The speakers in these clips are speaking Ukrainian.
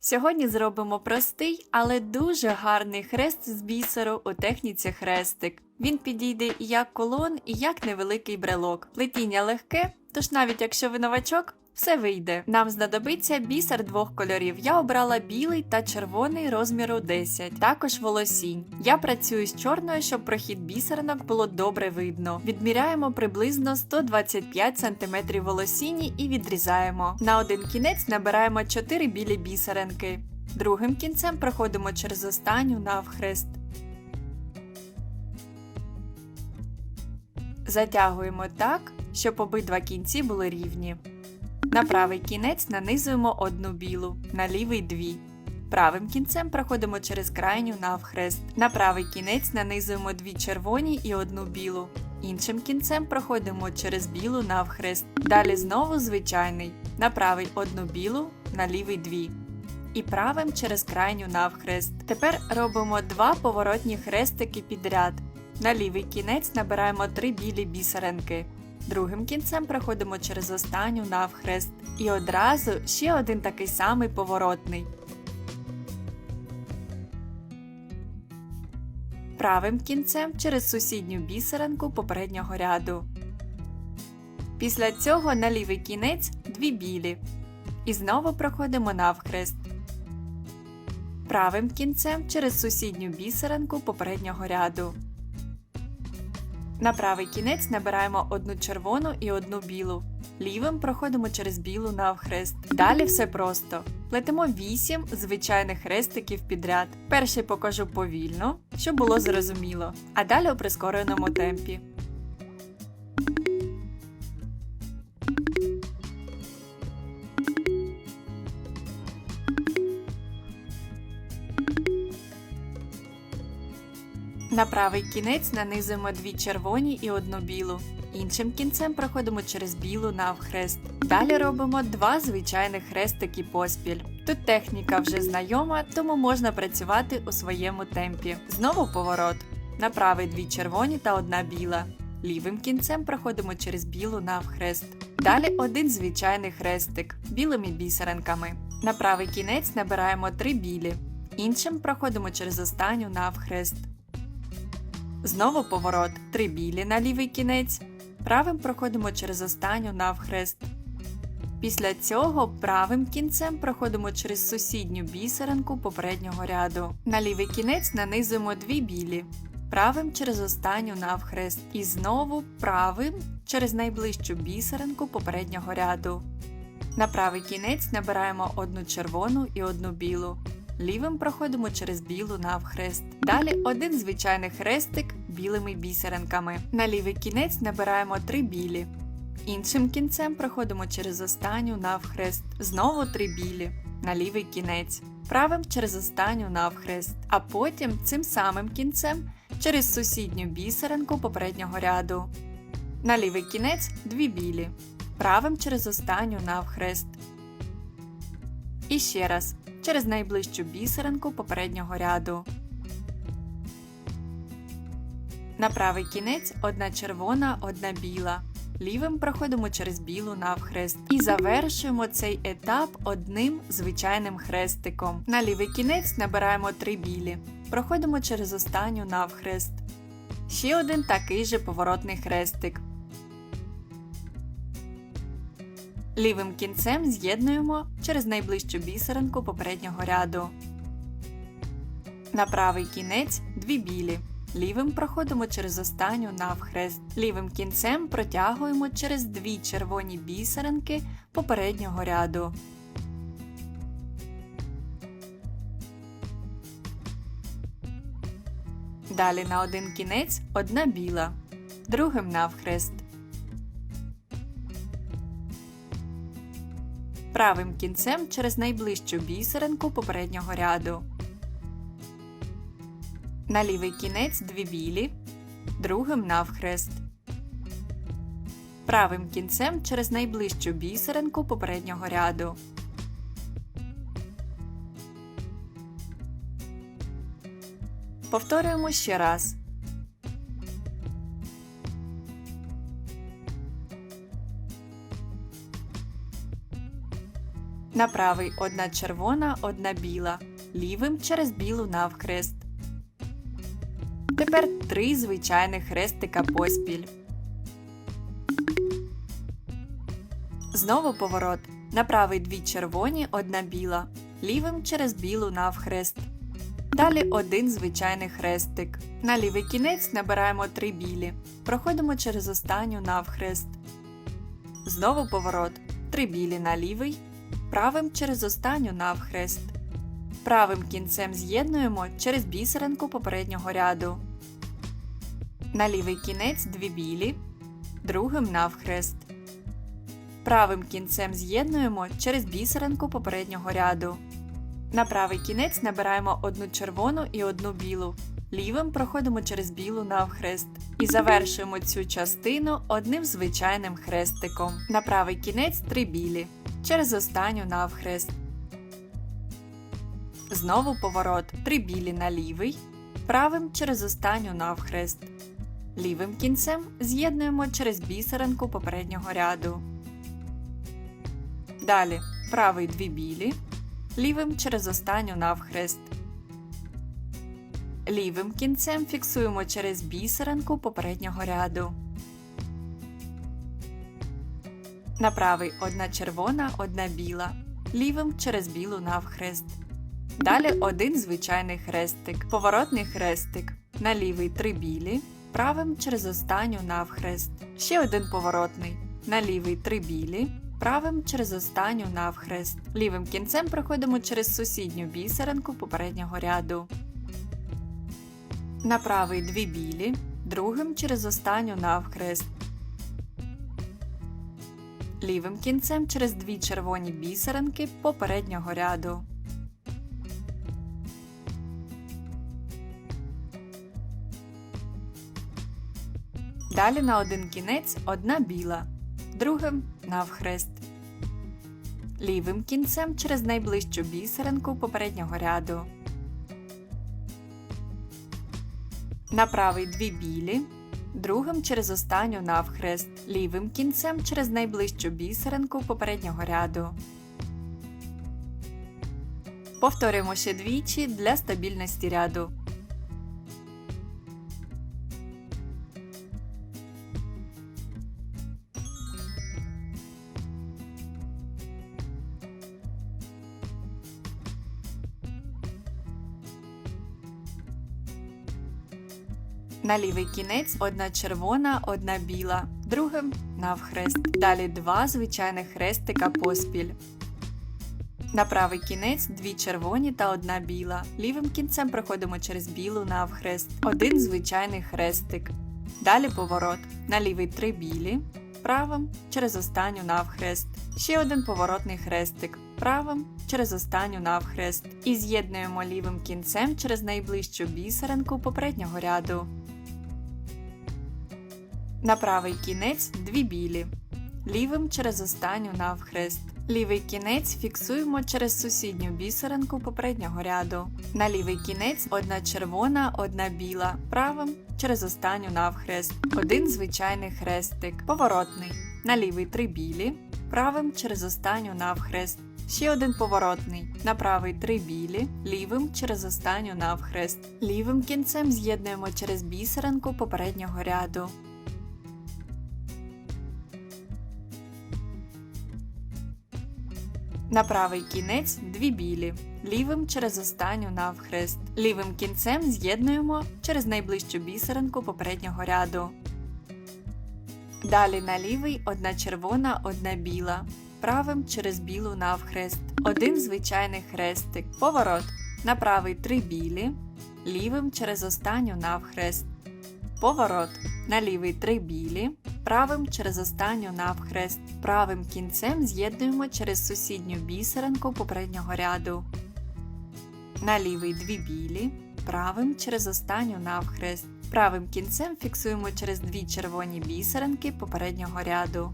Сьогодні зробимо простий, але дуже гарний хрест з бісеру у техніці хрестик. Він підійде як колон, і як невеликий брелок. Плетіння легке, тож навіть якщо ви новачок, все вийде. Нам знадобиться бісер двох кольорів. Я обрала білий та червоний розміру 10, також волосінь. Я працюю з чорною, щоб прохід бісеринок було добре видно. Відміряємо приблизно 125 см волосіні і відрізаємо. На один кінець набираємо 4 білі бісеринки. Другим кінцем проходимо через останню навхрест. Затягуємо так, щоб обидва кінці були рівні. На правий кінець нанизуємо одну білу, на лівий дві. Правим кінцем проходимо через крайню навхрест. На правий кінець нанизуємо дві червоні і одну білу. Іншим кінцем проходимо через білу навхрест. Далі знову звичайний. На правий одну білу, на лівий дві. І правим через крайню навхрест. Тепер робимо два поворотні хрестики підряд. На лівий кінець набираємо три білі бісеринки. Другим кінцем проходимо через останню навхрест. І одразу ще один такий самий поворотний. Правим кінцем через сусідню бісеринку попереднього ряду. Після цього на лівий кінець дві білі. І знову проходимо навхрест. Правим кінцем через сусідню бісеринку попереднього ряду. На правий кінець набираємо одну червону і одну білу. Лівим проходимо через білу навхрест. Далі все просто. Плетемо 8 звичайних хрестиків підряд. Перший покажу повільно, щоб було зрозуміло, а далі у прискореному темпі. На правий кінець нанизуємо дві червоні і одну білу. Іншим кінцем проходимо через білу навхрест. Далі робимо два звичайних хрестики поспіль. Тут техніка вже знайома, тому можна працювати у своєму темпі. Знову поворот. На правий дві червоні та одна біла. Лівим кінцем проходимо через білу навхрест. Далі один звичайний хрестик білими бісеринками. На правий кінець набираємо три білі. Іншим проходимо через останню навхрест. Знову поворот. Три білі на лівий кінець. Правим проходимо через останню навхрест. Після цього правим кінцем проходимо через сусідню бісеринку попереднього ряду. На лівий кінець нанизуємо дві білі. Правим через останню навхрест. І знову правим через найближчу бісеринку попереднього ряду. На правий кінець набираємо одну червону і одну білу. Лівим проходимо через білу навхрест. Далі один звичайний хрестик білими бісеринками. На лівий кінець набираємо три білі. Іншим кінцем проходимо через останню навхрест. Знову три білі. На лівий кінець. Правим через останню навхрест. А потім цим самим кінцем через сусідню бісеринку попереднього ряду. На лівий кінець дві білі. Правим через останню навхрест. І ще раз через найближчу бісеринку попереднього ряду. На правий кінець одна червона, одна біла. Лівим проходимо через білу навхрест. І завершуємо цей етап одним звичайним хрестиком. На лівий кінець набираємо три білі. Проходимо через останню навхрест. Ще один такий же поворотний хрестик. Лівим кінцем з'єднуємо через найближчу бісеринку попереднього ряду. На правий кінець дві білі. Лівим проходимо через останню навхрест. Лівим кінцем протягуємо через дві червоні бісеринки попереднього ряду. Далі на один кінець одна біла. Другим навхрест. Правим кінцем через найближчу бісеринку попереднього ряду. На лівий кінець дві білі, другим навхрест. Правим кінцем через найближчу бісеринку попереднього ряду. Повторюємо ще раз. На правий одна червона, одна біла. Лівим через білу навхрест. Тепер три звичайних хрестика поспіль. Знову поворот. На правий дві червоні, одна біла. Лівим через білу навхрест. Далі один звичайний хрестик. На лівий кінець набираємо три білі. Проходимо через останню навхрест. Знову поворот. Три білі на лівий. Правим через останню навхрест. Правим кінцем з'єднуємо через бісеринку попереднього ряду. На лівий кінець дві білі. Другим навхрест. Правим кінцем з'єднуємо через бісеринку попереднього ряду. На правий кінець набираємо одну червону і одну білу. Лівим проходимо через білу навхрест. І завершуємо цю частину одним звичайним хрестиком. На правий кінець три білі. Через останню навхрест. Знову поворот. Три білі на лівий. Правим через останню навхрест. Лівим кінцем з'єднуємо через бісеринку попереднього ряду. Далі правий дві білі, лівим через останню навхрест. Лівим кінцем фіксуємо через бісеринку попереднього ряду. На правий одна червона, одна біла. Лівим через білу навхрест. Далі один звичайний хрестик. Поворотний хрестик. На лівий три білі. Правим через останню навхрест. Ще один поворотний. На лівий три білі правим через останню навхрест. Лівим кінцем проходимо через сусідню бісеринку попереднього ряду. На правий дві білі, другим через останню навхрест. Лівим кінцем через дві червоні бісеринки попереднього ряду. Далі на один кінець одна біла другим навхрест. Лівим кінцем через найближчу бісеринку попереднього ряду. На правий дві білі, другим через останню навхрест, лівим кінцем через найближчу бісеринку попереднього ряду. Повторюємо ще двічі для стабільності ряду. На лівий кінець одна червона, одна біла, другим навхрест. Далі два звичайних хрестика поспіль. На правий кінець дві червоні та одна біла. Лівим кінцем проходимо через білу навхрест. Один звичайний хрестик. Далі поворот. На лівий три білі. Правим через останню навхрест. Ще один поворотний хрестик. Правим через останню навхрест. І з'єднуємо лівим кінцем через найближчу бісеринку попереднього ряду. На правий кінець дві білі. Лівим через останню навхрест. Лівий кінець фіксуємо через сусідню бісеринку попереднього ряду. На лівий кінець одна червона, одна біла. Правим через останню навхрест. Один звичайний хрестик. Поворотний. На лівий три білі. Правим через останню навхрест. Ще один поворотний. На правий три білі, лівим через останню навхрест. Лівим кінцем з'єднуємо через бісеринку попереднього ряду. На правий кінець дві білі, лівим через останню навхрест. Лівим кінцем з'єднуємо через найближчу бісеринку попереднього ряду. Далі на лівий одна червона, одна біла. Правим через білу навхрест. Один звичайний хрестик. Поворот. На правий три білі, лівим через останню навхрест. Поворот. На лівий три білі, правим через останню навхрест. Правим кінцем з'єднуємо через сусідню бісеринку попереднього ряду. На лівий дві білі, правим через останню навхрест. Правим кінцем фіксуємо через дві червоні бісеринки попереднього ряду.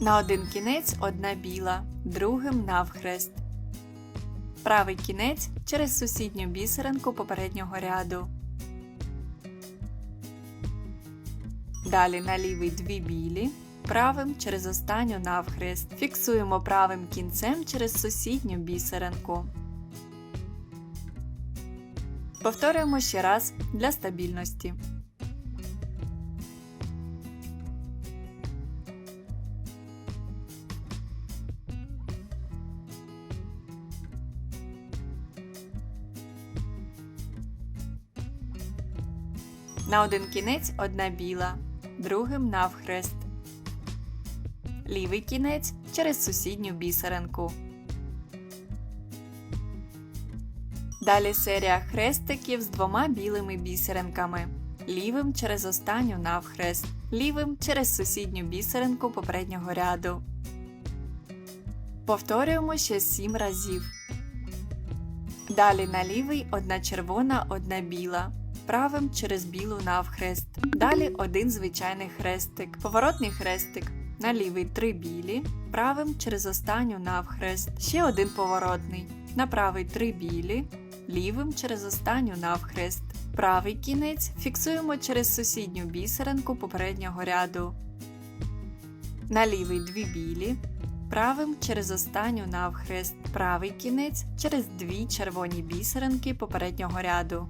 На один кінець одна біла, другим навхрест. Правий кінець через сусідню бісеринку попереднього ряду. Далі на лівий дві білі. Правим через останню навхрест. Фіксуємо правим кінцем через сусідню бісеринку. Повторюємо ще раз для стабільності. На один кінець одна біла, другим навхрест. Лівий кінець через сусідню бісеринку. Далі серія хрестиків з двома білими бісеринками. Лівим через останню навхрест, лівим через сусідню бісеринку попереднього ряду. Повторюємо ще 7 разів. Далі на лівий одна червона, одна біла. Правим через білу навхрест. Далі один звичайний хрестик. Поворотний хрестик. На лівий три білі, правим через останню навхрест. Ще один поворотний. На правий три білі, лівим через останню навхрест. Правий кінець фіксуємо через сусідню бісеринку попереднього ряду. На лівий дві білі, правим через останню навхрест. Правий кінець через дві червоні бісеринки попереднього ряду.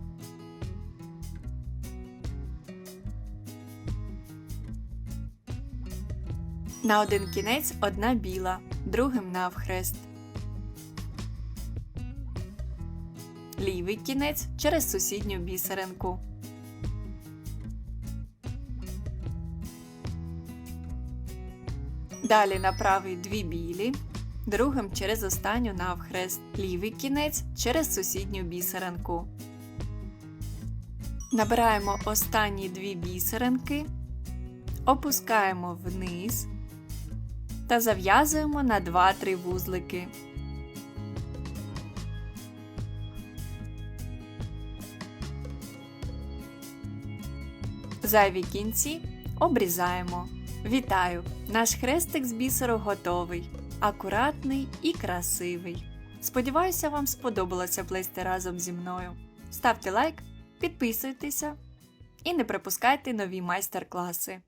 На один кінець одна біла, другим навхрест. Лівий кінець через сусідню бісеринку. Далі на правий дві білі, другим через останню навхрест. Лівий кінець через сусідню бісеринку. Набираємо останні дві бісеринки, опускаємо вниз та зав'язуємо на 2-3 вузлики. Зайві кінці обрізаємо. Вітаю! Наш хрестик з бісеру готовий, акуратний і красивий. Сподіваюся, вам сподобалося плести разом зі мною. Ставте лайк, підписуйтеся і не пропускайте нові майстер-класи.